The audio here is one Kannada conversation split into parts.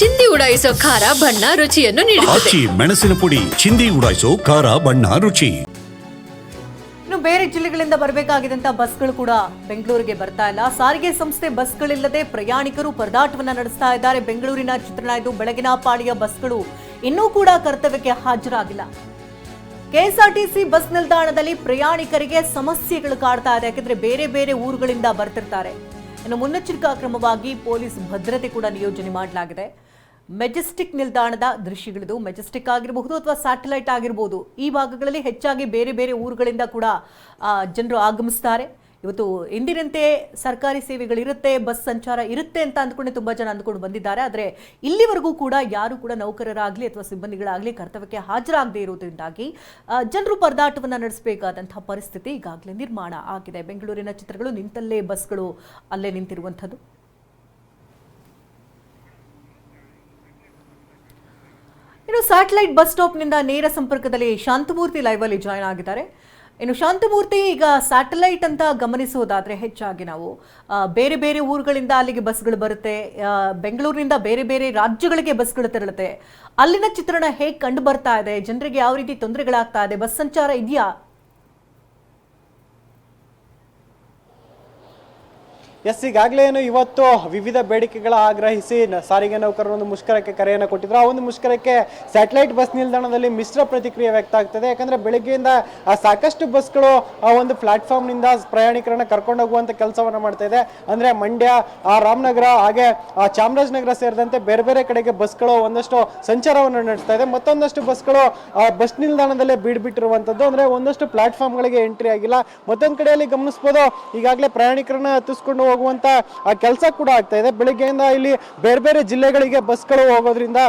ಚಿಂದಿ ಉಡಾಯಿಸೋ ಖಾರ ಬಣ್ಣ ರುಚಿಯನ್ನು ನೀಡುತ್ತದೆ. ಆಚಿ ಮೆಣಸಿನ ಪುಡಿ ಚಿಂದಿ ಉಡಾಯಿಸೋ ಖಾರ ಬಣ್ಣ ರುಚಿ. ಇನ್ನು ಬೇರೆ ಜಿಲ್ಲೆಗಳಿಂದ ಬರಬೇಕಾಗಿದ್ದಂತ ಬಸ್ಗಳು ಕೂಡ ಬೆಂಗಳೂರಿಗೆ ಬರ್ತಾ ಇಲ್ಲ. ಸಾರಿಗೆ ಸಂಸ್ಥೆ ಬಸ್ಗಳಿಲ್ಲದೆ ಪ್ರಯಾಣಿಕರು ಪರದಾಟವನ್ನ ನಡೆಸ್ತಾ ಇದ್ದಾರೆ. ಬೆಂಗಳೂರಿನ ಚಿತ್ರಣ ಇದು ಬೆಳಗಿನ ಪಾಳಿಯ ಬಸ್ಗಳು ಇನ್ನೂ ಕೂಡ ಕರ್ತವ್ಯಕ್ಕೆ ಹಾಜರಾಗಿಲ್ಲ. ಕೆಎಸ್ಆರ್ಟಿಸಿ ಬಸ್ ನಿಲ್ದಾಣದಲ್ಲಿ ಪ್ರಯಾಣಿಕರಿಗೆ ಸಮಸ್ಯೆಗಳು ಕಾಡ್ತಾ ಇದೆ. ಯಾಕೆಂದ್ರೆ ಬೇರೆ ಬೇರೆ ಊರುಗಳಿಂದ ಬರ್ತಿರ್ತಾರೆ. ಇನ್ನು ಮುನ್ನೆಚ್ಚರಿಕಾ ಕ್ರಮವಾಗಿ ಪೊಲೀಸ್ ಭದ್ರತೆ ಕೂಡ ನಿಯೋಜನೆ ಮಾಡಲಾಗಿದೆ. ಮೆಜೆಸ್ಟಿಕ್ ನಿಲ್ದಾಣದ ದೃಶ್ಯಗಳಿದು ಮೆಜೆಸ್ಟಿಕ್ ಆಗಿರಬಹುದು ಅಥವಾ ಸ್ಯಾಟಲೈಟ್ ಆಗಿರಬಹುದು ಈ ಭಾಗಗಳಲ್ಲಿ ಹೆಚ್ಚಾಗಿ ಬೇರೆ ಬೇರೆ ಊರುಗಳಿಂದ ಕೂಡ ಜನರು ಆಗಮಿಸ್ತಾರೆ. ಇವತ್ತು ಎಂದಿನಂತೆ ಸರ್ಕಾರಿ ಸೇವೆಗಳಿರುತ್ತೆ, ಬಸ್ ಸಂಚಾರ ಇರುತ್ತೆ ಅಂತ ಅಂದ್ಕೊಂಡು ತುಂಬ ಜನ ಅಂದ್ಕೊಂಡು ಬಂದಿದ್ದಾರೆ. ಆದರೆ ಇಲ್ಲಿವರೆಗೂ ಕೂಡ ಯಾರು ಕೂಡ ನೌಕರರಾಗಲಿ ಅಥವಾ ಸಿಬ್ಬಂದಿಗಳಾಗಲಿ ಕರ್ತವ್ಯಕ್ಕೆ ಹಾಜರಾಗದೇ ಇರುವುದರಿಂದಾಗಿ ಜನರು ಪರದಾಟವನ್ನು ನಡೆಸಬೇಕಾದಂತಹ ಪರಿಸ್ಥಿತಿ ಈಗಾಗಲೇ ನಿರ್ಮಾಣ ಆಗಿದೆ. ಬೆಂಗಳೂರಿನ ಚಿತ್ರಗಳು ನಿಂತಲ್ಲೇ ಬಸ್ಗಳು ಅಲ್ಲೇ ನಿಂತಿರುವಂಥದ್ದು. ಸ್ಯಾಟಲೈಟ್ ಬಸ್ ಸ್ಟಾಪ್ನಿಂದ ನೇರ ಸಂಪರ್ಕದಲ್ಲಿ ಶಾಂತಮೂರ್ತಿ ಲೈವ್ ಅಲ್ಲಿ ಜಾಯ್ನ್ ಆಗಿದ್ದಾರೆ. ಇನ್ನು ಶಾಂತಮೂರ್ತಿ ಈಗ ಸ್ಯಾಟಲೈಟ್ ಅಂತ ಗಮನಿಸೋದಾದ್ರೆ ಹೆಚ್ಚಾಗಿ ನಾವು ಬೇರೆ ಬೇರೆ ಊರುಗಳಿಂದ ಅಲ್ಲಿಗೆ ಬಸ್ಗಳು ಬರುತ್ತೆ ಬೆಂಗಳೂರಿನಿಂದ ಬೇರೆ ಬೇರೆ ರಾಜ್ಯಗಳಿಗೆ ಬಸ್ಗಳು ತೆರಳುತ್ತೆ. ಅಲ್ಲಿನ ಚಿತ್ರಣ ಹೇಗೆ ಕಂಡು ಬರ್ತಾ ಇದೆ, ಜನರಿಗೆ ಯಾವ ರೀತಿ ತೊಂದರೆಗಳಾಗ್ತಾ ಇದೆ, ಬಸ್ ಸಂಚಾರ ಇದೆಯಾ? ಎಸ್, ಈಗಾಗಲೇ ಏನು ಇವತ್ತು ವಿವಿಧ ಬೇಡಿಕೆಗಳ ಆಗ್ರಹಿಸಿ ಸಾರಿಗೆ ನೌಕರರು ಒಂದು ಮುಷ್ಕರಕ್ಕೆ ಕರೆಯನ್ನು ಕೊಟ್ಟಿದ್ರು. ಆ ಒಂದು ಮುಷ್ಕರಕ್ಕೆ ಸ್ಯಾಟಲೈಟ್ ಬಸ್ ನಿಲ್ದಾಣದಲ್ಲಿ ಮಿಶ್ರ ಪ್ರತಿಕ್ರಿಯೆ ವ್ಯಕ್ತ ಆಗ್ತದೆ. ಯಾಕಂದ್ರೆ ಬೆಳಿಗ್ಗೆಯಿಂದ ಸಾಕಷ್ಟು ಬಸ್ಗಳು ಆ ಒಂದು ಪ್ಲಾಟ್ಫಾರ್ಮ್ನಿಂದ ಪ್ರಯಾಣಿಕರನ್ನ ಕರ್ಕೊಂಡು ಹೋಗುವಂತ ಕೆಲಸವನ್ನ ಮಾಡ್ತಾ ಇದೆ. ಅಂದ್ರೆ ಮಂಡ್ಯ, ಆ, ರಾಮನಗರ, ಹಾಗೆ ಚಾಮರಾಜನಗರ ಸೇರಿದಂತೆ ಬೇರೆ ಬೇರೆ ಕಡೆಗೆ ಬಸ್ಗಳು ಒಂದಷ್ಟು ಸಂಚಾರವನ್ನು ನಡೆಸ್ತಾ ಇದೆ. ಮತ್ತೊಂದಷ್ಟು ಬಸ್ಗಳು, ಆ, ಬಸ್ ನಿಲ್ದಾಣದಲ್ಲೇ ಬೀಡ್ಬಿಟ್ಟಿರುವಂತದ್ದು. ಅಂದ್ರೆ ಒಂದಷ್ಟು ಪ್ಲಾಟ್ಫಾರ್ಮ್ಗಳಿಗೆ ಎಂಟ್ರಿ ಆಗಿಲ್ಲ. ಮತ್ತೊಂದ್ ಕಡೆಯಲ್ಲಿ ಗಮನಿಸಬಹುದು ಈಗಾಗಲೇ ಪ್ರಯಾಣಿಕರನ್ನ ಹತ್ತಿಸ್ಕೊಂಡು ಹೋಗುವಂತ ಕೆಲಸ ಕೂಡ ಆಗ್ತಾ ಇದೆ. ಬೆಳಿಗ್ಗೆಯಿಂದ ಇಲ್ಲಿ ಬೇರೆ ಬೇರೆ ಜಿಲ್ಲೆಗಳಿಗೆ ಬಸ್ಗಳು ಹೋಗೋದ್ರಿಂದ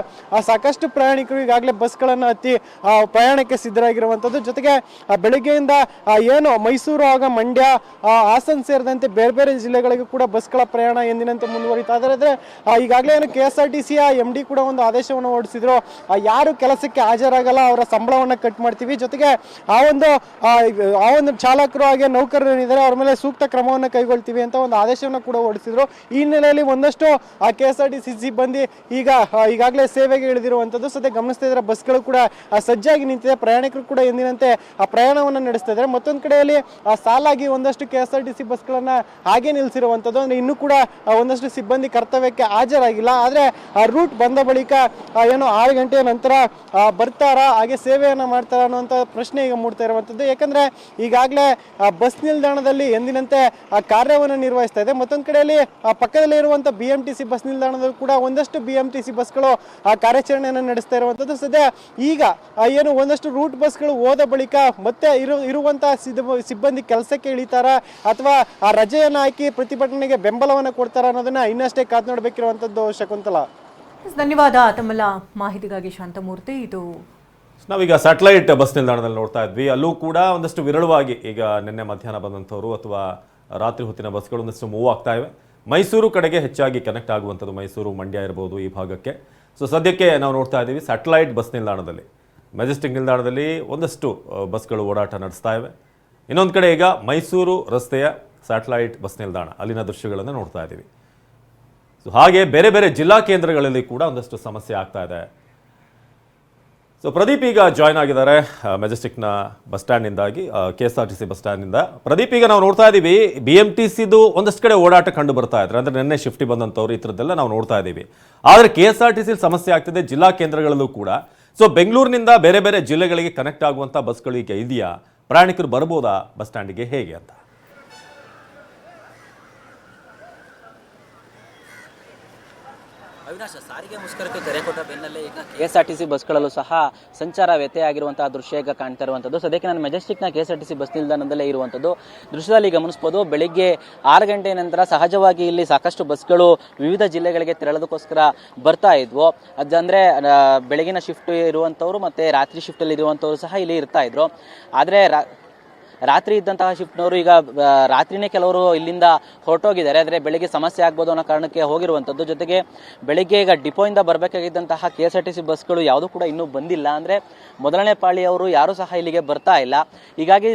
ಸಾಕಷ್ಟು ಪ್ರಯಾಣಿಕರು ಈಗಾಗಲೇ ಬಸ್ಗಳನ್ನು ಹತ್ತಿ ಪ್ರಯಾಣಕ್ಕೆ ಸಿದ್ಧರಾಗಿರುವಂಥದ್ದು ಜೊತೆಗೆ ಬೆಳಿಗ್ಗೆಯಿಂದ ಏನು ಮೈಸೂರು ಆಗ ಮಂಡ್ಯ ಹಾಸನ್ ಸೇರಿದಂತೆ ಬೇರೆ ಬೇರೆ ಜಿಲ್ಲೆಗಳಿಗೂ ಕೂಡ ಬಸ್ಗಳ ಪ್ರಯಾಣ ಎಂದಿನಂತೆ ಮುಂದುವರಿತಾ ಇದ್ದಾರೆ. ಅಂದ್ರೆ ಆ ಈಗಾಗಲೇ ಏನು ಕೆ ಎಸ್ ಆರ್ ಟಿ ಸಿಯ ಕೂಡ ಒಂದು ಆದೇಶವನ್ನು ಹೊರಡಿಸಿದ್ರು. ಯಾರು ಕೆಲಸಕ್ಕೆ ಹಾಜರಾಗಲ್ಲ, ಅವರ ಸಂಬಳವನ್ನ ಕಟ್ ಮಾಡ್ತೀವಿ. ಜೊತೆಗೆ, ಆ ಒಂದು ಆ ಒಂದು ಚಾಲಕರು ಹಾಗೆ ನೌಕರರು ಏನಿದ್ದಾರೆ ಅವ್ರ ಮೇಲೆ ಸೂಕ್ತ ಕ್ರಮವನ್ನು ಕೈಗೊಳ್ತೀವಿ ಅಂತ ಒಂದು ಆದೇಶವನ್ನು ಕೂಡ ಹೊರಡಿಸಿದ್ರು. ಈ ಹಿನ್ನೆಲೆಯಲ್ಲಿ ಒಂದಷ್ಟು, ಆ ಕೆ ಎಸ್ ಆರ್ ಟಿ ಸಿಬ್ಬಂದಿ ಈಗ ಈಗಾಗಲೇ ಸೇವೆಗೆ ಇಳಿದಿರುವಂಥದ್ದು. ಸದ್ಯ ಗಮನಿಸ್ತಾ ಇದ್ದಾರೆ, ಬಸ್ಗಳು ಕೂಡ ಸಜ್ಜಾಗಿ ನಿಂತಿದೆ. ಪ್ರಯಾಣಿಕರು ಕೂಡ ಎಂದಿನಂತೆ, ಆ, ಪ್ರಯಾಣವನ್ನು ನಡೆಸ್ತಾ ಇದ್ದಾರೆ. ಮತ್ತೊಂದು ಕಡೆಯಲ್ಲಿ ಸಾಲಾಗಿ ಒಂದಷ್ಟು K S R T C ಬಸ್ಗಳನ್ನ ಹಾಗೆ ನಿಲ್ಲಿಸಿರುವಂಥದ್ದು ಅಂದ್ರೆ ಇನ್ನೂ ಕೂಡ ಒಂದಷ್ಟು ಸಿಬ್ಬಂದಿ ಕರ್ತವ್ಯಕ್ಕೆ ಹಾಜರಾಗಿಲ್ಲ. ಆದರೆ, ಆ, ರೂಟ್ ಬಂದ ಬಳಿಕ ಏನು ಆರು ಗಂಟೆಯ ನಂತರ ಬರ್ತಾರಾ, ಹಾಗೆ ಸೇವೆಯನ್ನು ಮಾಡ್ತಾರಾ ಅನ್ನುವಂಥ ಪ್ರಶ್ನೆ ಈಗ ಮೂಡ್ತಾ ಇರುವಂಥದ್ದು. ಯಾಕಂದ್ರೆ, ಈಗಾಗಲೇ ಬಸ್ ನಿಲ್ದಾಣದಲ್ಲಿ ಎಂದಿನಂತೆ, ಆ, ಕಾರ್ಯವನ್ನು ನಿರ್ವಹಿಸ್ತಾ ಇದೆ. ಮತ್ತೊಂದು ಕಡೆಯಲ್ಲಿ ಆ ಪಕ್ಕದಲ್ಲಿ ಇರುವಂಥ B M T C bus ನಿಲ್ದಾಣದಲ್ಲೂ ಕೂಡ ಒಂದಷ್ಟು ಬಿ ಎಂ ಟಿ ಸಿ ಬಸ್ಗಳು ಆ ಕಾರ್ಯಾಚರಣೆಯನ್ನು ನಡೆಸ್ತಾ ಇರುವಂಥದ್ದು ಸದ್ಯ. ಈಗ ಏನು ಒಂದಷ್ಟು ರೂಟ್ ಬಸ್ಗಳು ಹೋದ ಬಳಿಕ ಮತ್ತೆ ಇರು ಇರುವಂತಹ ಸಿಬ್ಬಂದಿ ಕೆಲಸಕ್ಕೆ ಇಳಿತಾರ ಅಥವಾ ಆ ರಜೆಯನ್ನು ಹಾಕಿ ಪ್ರತಿಭಟನೆಗೆ ಬೆಂಬಲವನ್ನು ಕೊಡ್ತಾರ ಅನ್ನೋದನ್ನ ಇನ್ನಷ್ಟೇ ಕಾದು ನೋಡಬೇಕಿರುವಂಥದ್ದು ಶಕುಂತಲಾ. ಧನ್ಯವಾದ. ತಮ್ಮೆಲ್ಲ ಮಾಹಿತಿಗಾಗಿ ಶಾಂತಮೂರ್ತಿ. ಇದು ನಾವೀಗ ಸ್ಯಾಟಲೈಟ್ ಬಸ್ ನಿಲ್ದಾಣದಲ್ಲಿ ನೋಡ್ತಾ ಇದ್ವಿ. ಅಲ್ಲೂ ಕೂಡ ಒಂದಷ್ಟು ವಿರಳವಾಗಿ ಈಗ ನಿನ್ನೆ ಮಧ್ಯಾಹ್ನ ಬಂದಂಥವ್ರು ಅಥವಾ ರಾತ್ರಿ ಹೊತ್ತಿನ ಬಸ್ಗಳು ಒಂದಷ್ಟು ಮೂವ್ ಆಗ್ತಾ ಇವೆ. ಮೈಸೂರು ಕಡೆಗೆ ಹೆಚ್ಚಾಗಿ ಕನೆಕ್ಟ್ ಆಗುವಂಥದ್ದು ಮೈಸೂರು ಮಂಡ್ಯ ಇರ್ಬೋದು ಈ ಭಾಗಕ್ಕೆ. ಸೊ ಸದ್ಯಕ್ಕೆ ನಾವು ನೋಡ್ತಾ ಇದ್ದೀವಿ ಸ್ಯಾಟಲೈಟ್ ಬಸ್ ನಿಲ್ದಾಣದಲ್ಲಿ. ಮೆಜೆಸ್ಟಿಕ್ ನಿಲ್ದಾಣದಲ್ಲಿ ಒಂದಷ್ಟು ಬಸ್ಗಳು ಓಡಾಟ ನಡೆಸ್ತಾ ಇವೆ. ಇನ್ನೊಂದು ಕಡೆ ಈಗ ಮೈಸೂರು ರಸ್ತೆಯ ಸ್ಯಾಟಲೈಟ್ ಬಸ್ ನಿಲ್ದಾಣ, ಅಲ್ಲಿನ ದೃಶ್ಯಗಳನ್ನು ನೋಡ್ತಾ ಇದ್ದೀವಿ. ಸೊ ಹಾಗೆ ಬೇರೆ ಬೇರೆ ಜಿಲ್ಲಾ ಕೇಂದ್ರಗಳಲ್ಲಿ ಕೂಡ ಒಂದಷ್ಟು ಸಮಸ್ಯೆ ಆಗ್ತಾ ಇದೆ. ಸೊ ಪ್ರದೀಪ್ ಈಗ ಜಾಯ್ನ್ ಆಗಿದ್ದಾರೆ ಮೆಜೆಸ್ಟಿಕ್ನ bus ಸ್ಟ್ಯಾಂಡ್ನಿಂದಾಗಿ K S R T C bus ಸ್ಟ್ಯಾಂಡ್ನಿಂದ Pradeep ಈಗ ನಾವು ನೋಡ್ತಾ ಇದ್ದೀವಿ ಬಿ ಎಂ ಟಿ ಸಿದು ಒಂದಷ್ಟು ಕಡೆ ಓಡಾಟ ಕಂಡು ಬರ್ತಾ ಇದ್ದಾರೆ ಅಂದ್ರೆ ನಿನ್ನೆ ಶಿಫ್ಟಿ ಬಂದಂಥವ್ರು ಈ ನಾವು ನೋಡ್ತಾ ಇದ್ದೀವಿ ಆದರೆ K S R T C ಸಮಸ್ಯೆ ಆಗ್ತಿದೆ, ಜಿಲ್ಲಾ ಕೇಂದ್ರಗಳಲ್ಲೂ ಕೂಡ. ಸೊ ಬೆಂಗಳೂರಿನಿಂದ ಬೇರೆ ಬೇರೆ ಜಿಲ್ಲೆಗಳಿಗೆ ಕನೆಕ್ಟ್ ಆಗುವಂಥ ಬಸ್ಗಳು ಈಗ ಇದೆಯಾ? ಪ್ರಯಾಣಿಕರು ಬರ್ಬೋದಾ ಬಸ್ ಸ್ಟ್ಯಾಂಡಿಗೆ ಹೇಗೆ ಅಂತ. ಸಾರಿಗೆ ಮುಷ್ಕರಕ್ಕೆ ಕರೆ ಕೊಟ್ಟ ಬೆನ್ನಲ್ಲೇ ಈಗ K S R T C ಬಸ್ಗಳಲ್ಲೂ ಸಹ ಸಂಚಾರ ವ್ಯತ್ಯಯ ದೃಶ್ಯ ಈಗ ಕಾಣ್ತಾ ಇರುವಂಥದ್ದು. ಸದ್ಯಕ್ಕೆ ನಾನು ಮೆಜೆಸ್ಟಿಕ್ನ K S R T C bus ನಿಲ್ದಾಣದಲ್ಲೇ ಇರುವಂಥದ್ದು. ದೃಶ್ಯದಲ್ಲಿ ಗಮನಿಸಬಹುದು ಬೆಳಿಗ್ಗೆ ಆರು ಗಂಟೆ ನಂತರ ಸಹಜವಾಗಿ ಇಲ್ಲಿ ಸಾಕಷ್ಟು ಬಸ್ಗಳು ವಿವಿಧ ಜಿಲ್ಲೆಗಳಿಗೆ ತೆರಳೋದಕ್ಕೋಸ್ಕರ ಬರ್ತಾ ಇದ್ವು. ಅದಂದ್ರೆ ಬೆಳಗಿನ ಶಿಫ್ಟ್ ಇರುವಂಥವ್ರು ಮತ್ತೆ ರಾತ್ರಿ ಶಿಫ್ಟಲ್ಲಿ ಇರುವಂಥವ್ರು ಸಹ ಇಲ್ಲಿ ಇರ್ತಾ ಇದ್ರು. ಆದರೆ ರಾತ್ರಿ ಇದ್ದಂತಹ ಶಿಫ್ಟ್ನವರು ಈಗ ರಾತ್ರಿನೇ ಕೆಲವರು ಇಲ್ಲಿಂದ ಹೊರಟೋಗಿದ್ದಾರೆ. ಆದರೆ ಬೆಳಿಗ್ಗೆ ಸಮಸ್ಯೆ ಆಗ್ಬೋದು ಅನ್ನೋ ಕಾರಣಕ್ಕೆ ಹೋಗಿರುವಂಥದ್ದು. ಜೊತೆಗೆ ಬೆಳಿಗ್ಗೆ ಈಗ ಡಿಪೋಯಿಂದ ಬರಬೇಕಾಗಿದ್ದಂತಹ K S R T C ಬಸ್ಗಳು ಯಾವುದೂ ಕೂಡ ಇನ್ನೂ ಬಂದಿಲ್ಲ. ಅಂದರೆ ಮೊದಲನೇ ಪಾಳಿಯವರು ಯಾರೂ ಸಹ ಇಲ್ಲಿಗೆ ಬರ್ತಾ ಇಲ್ಲ. ಹೀಗಾಗಿ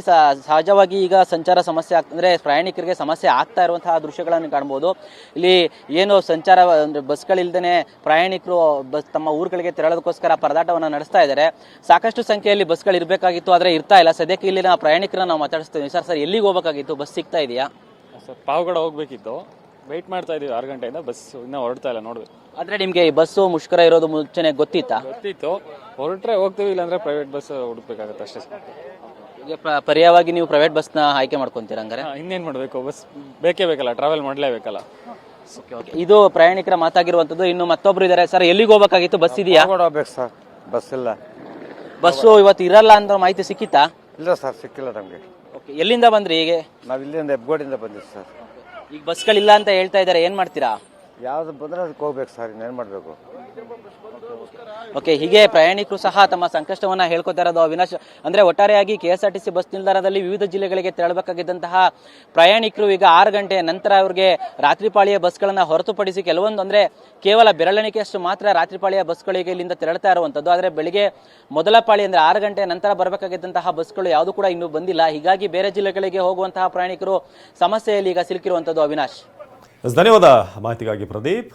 ಸಹಜವಾಗಿ ಈಗ ಸಂಚಾರ ಸಮಸ್ಯೆ ಆಗ್, ಅಂದರೆ ಪ್ರಯಾಣಿಕರಿಗೆ ಸಮಸ್ಯೆ ಆಗ್ತಾ ಇರುವಂತಹ ದೃಶ್ಯಗಳನ್ನು ಕಾಣ್ಬೋದು. ಇಲ್ಲಿ ಏನು ಸಂಚಾರ, ಅಂದರೆ ಬಸ್ಗಳಿಲ್ದೇ ಪ್ರಯಾಣಿಕರು ಬಸ್, ತಮ್ಮ ಊರುಗಳಿಗೆ ತೆರಳೋದಕ್ಕೋಸ್ಕರ ಪರದಾಟವನ್ನು ನಡೆಸ್ತಾ ಇದ್ದಾರೆ. ಸಾಕಷ್ಟು ಸಂಖ್ಯೆಯಲ್ಲಿ ಬಸ್ಗಳು ಇರಬೇಕಾಗಿತ್ತು ಆದರೆ ಇರ್ತಾ ಇಲ್ಲ. ಸದ್ಯಕ್ಕೆ ಇಲ್ಲಿನ ಪ್ರಯಾಣಿಕರನ್ನ ನಾವು ಮಾತಾಡಿಸ್ತೀವಿ ಸರ್ ಸರ್ ಎಲ್ಲಿಗೆ ಹೋಗಬೇಕಾಗಿತ್ತು? ಬಸ್ ಸಿಗ್ತಾ ಇದೆಯಾ? ಸರ್ ಪಾವಗಡ ಹೋಗ್ಬೇಕಿತ್ತು. ವೆಯ್ಟ್ ಮಾಡ್ತಾ ಇದೀವಿ. ಆರು ಗಂಟೆಯಿಂದ ಬಸ್ ಇನ್ನೂ ಹೊರಡ್ತಾ ಇಲ್ಲ ನೋಡ್ಬೇಕು. ಆದರೆ ನಿಮಗೆ ಈ ಬಸ್ಸು ಮುಷ್ಕರ ಇರೋದು ಮುಂಚೆನೆ ಗೊತ್ತಿತ್ತಾ? ಗೊತ್ತಿತ್ತು. ಹೊರಟ್ರೆ ಹೋಗ್ತೀವಿ ಇಲ್ಲಾಂದ್ರೆ ಪ್ರೈವೇಟ್ ಬಸ್ ಹುಡುಕ್ಬೇಕಾಗತ್ತೆ ಅಷ್ಟೇ ಸರ್. ಈಗ ಪರ್ಯಾಯವಾಗಿ ನೀವು ಪ್ರೈವೇಟ್ ಬಸ್ನ ಆಯ್ಕೆ ಮಾಡ್ಕೊತೀರ ಹಂಗಾರೆ? ಇನ್ನೇನು ಇನ್ನೇನ್ ಮಾಡಬೇಕು? ಬಸ್ ಬೇಕೇ ಬೇಕಲ್ಲ ಟ್ರಾವೆಲ್ ಮಾಡಲೇಬೇಕಲ್ಲ. ಇದು ಪ್ರಯಾಣಿಕರ ಮಾತಾಗಿರುವಂಥದ್ದು ಇನ್ನು ಮತ್ತೊಬ್ರು ಇದ್ದಾರೆ ಸರ್ ಎಲ್ಲಿಗೆ ಹೋಗ್ಬೇಕಾಗಿತ್ತು? ಬಸ್ ಇದೆಯಾ? ಹೋಗ್ಬೇಕು ಸರ್. ಬಸ್ ಇಲ್ಲ. ಬಸ್ಸು ಇವತ್ತು ಇರಲ್ಲ ಅಂತ ಮಾಹಿತಿ ಸಿಕ್ಕಿತ್ತಾ? ಇಲ್ಲ ಸರ್ ಸಿಕ್ಕಿಲ್ಲ ನಮಗೆ. ಓಕೆ ಎಲ್ಲಿಂದ ಬಂದ್ರಿ ಹೀಗೆ? ನಾವು ಇಲ್ಲಿಂದ ಹೆಬ್ಗೋಡಿಂದ ಬಂದಿದ್ದು ಸರ್. ಈಗ ಬಸ್ಗಳಿಲ್ಲ ಅಂತ ಹೇಳ್ತಾ ಇದ್ದಾರೆ ಏನ್ ಮಾಡ್ತೀರಾ? ಯಾವ್ದು ಬಂದ್ರೆ ಅದಕ್ಕೆ ಹೋಗ್ಬೇಕು ಸರ್ ಇನ್ನೇನು ಮಾಡಬೇಕು? ಓಕೆ, ಹೀಗೆ ಪ್ರಯಾಣಿಕರು ಸಹ ತಮ್ಮ ಸಂಕಷ್ಟವನ್ನ ಹೇಳ್ಕೊತಾ ಇರೋದು ಅವಿನಾಶ್, ಅಂದ್ರೆ ಒಟ್ಟಾರೆಯಾಗಿ K S R T C bus ನಿಲ್ದಾಣದಲ್ಲಿ ವಿವಿಧ ಜಿಲ್ಲೆಗಳಿಗೆ ತೆರಳಬೇಕಾಗಿದ್ದಂತಹ ಪ್ರಯಾಣಿಕರು ಈಗ ಆರು ಗಂಟೆ ನಂತರ ಅವರಿಗೆ ರಾತ್ರಿ ಪಾಳಿಯ ಬಸ್ಗಳನ್ನ ಹೊರತುಪಡಿಸಿ ಕೆಲವೊಂದು ಅಂದ್ರೆ ಕೇವಲ ಬೆರಳೆಣಿಕೆಯಷ್ಟು ಮಾತ್ರ ರಾತ್ರಿ ಪಾಳಿಯ ಬಸ್ಗಳಿಗೆ ಇಲ್ಲಿಂದ ತೆರಳ್ತಾ ಇರುವಂತದ್ದು. ಆದ್ರೆ ಬೆಳಿಗ್ಗೆ ಮೊದಲ ಪಾಳಿ ಅಂದ್ರೆ ಆರು ಗಂಟೆ ನಂತರ ಬರಬೇಕಾಗಿದ್ದಂತಹ ಬಸ್ಗಳು ಯಾವುದು ಕೂಡ ಇನ್ನೂ ಬಂದಿಲ್ಲ. ಹೀಗಾಗಿ ಬೇರೆ ಜಿಲ್ಲೆಗಳಿಗೆ ಹೋಗುವಂತಹ ಪ್ರಯಾಣಿಕರು ಸಮಸ್ಯೆಯಲ್ಲಿ ಈಗ ಸಿಲುಕಿರುವಂತದ್ದು ಅವಿನಾಶ್. ಧನ್ಯವಾದ ಮಾಹಿತಿಗಾಗಿ ಪ್ರದೀಪ್.